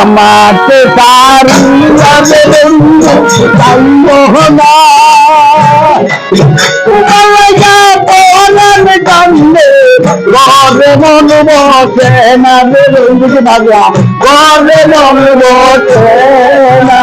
আমাকে তারিয়াবে না ঘরে মন বসে না বেরোতে ভাবলা ঘরে মন বসে না।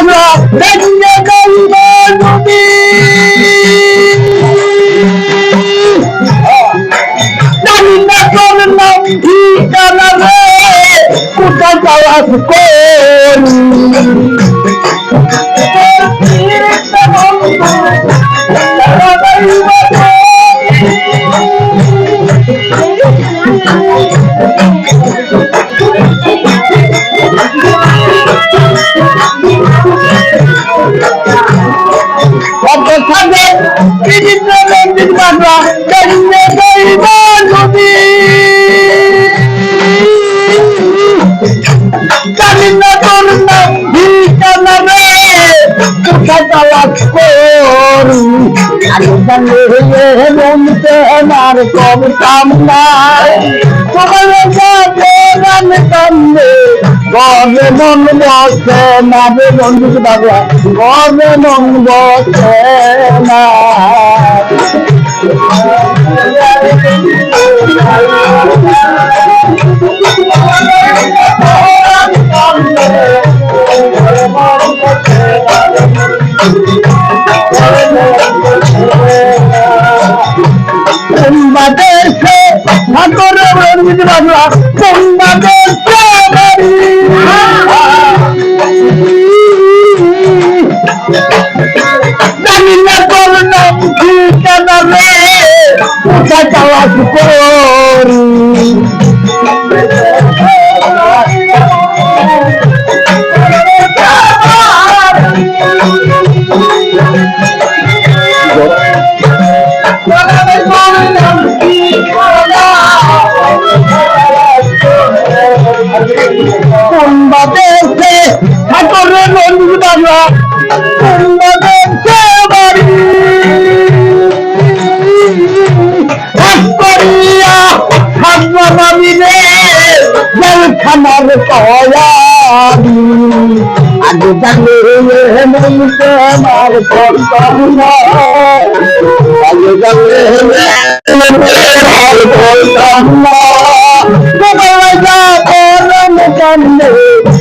নদীর বাংলা দেখলে গল্প নদী জানি না তোর নাম ঠিকানা রে কোথায় যাওয়াস করি কত সাগর বিভিন্ন নদীর বাংলা দেখলে গল্প নদী জানি না তোর নাম ঠিকানা রে কোথায় যাওয়াস করি আগে জানলে মনতে আমার কম কাম নাই। তোমার কাছে গান কান্দে। গর্বে মন বসে না বন্ধু বাবা, গর্বে মন বসে না। বাংলা বাংলাদেশে বাড়ি জানি না তোর নাম ঠিকানা রে। কোথায় চালাস করি বাংলাদেশে জলখানার কয়াবি আগে মনতে আমার করতাম না আগে আমার করতাম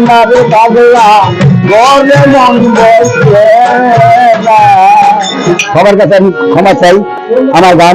না রে ঘরে মন বসে সবার কাছে আমি ক্ষমা চাই আমার গান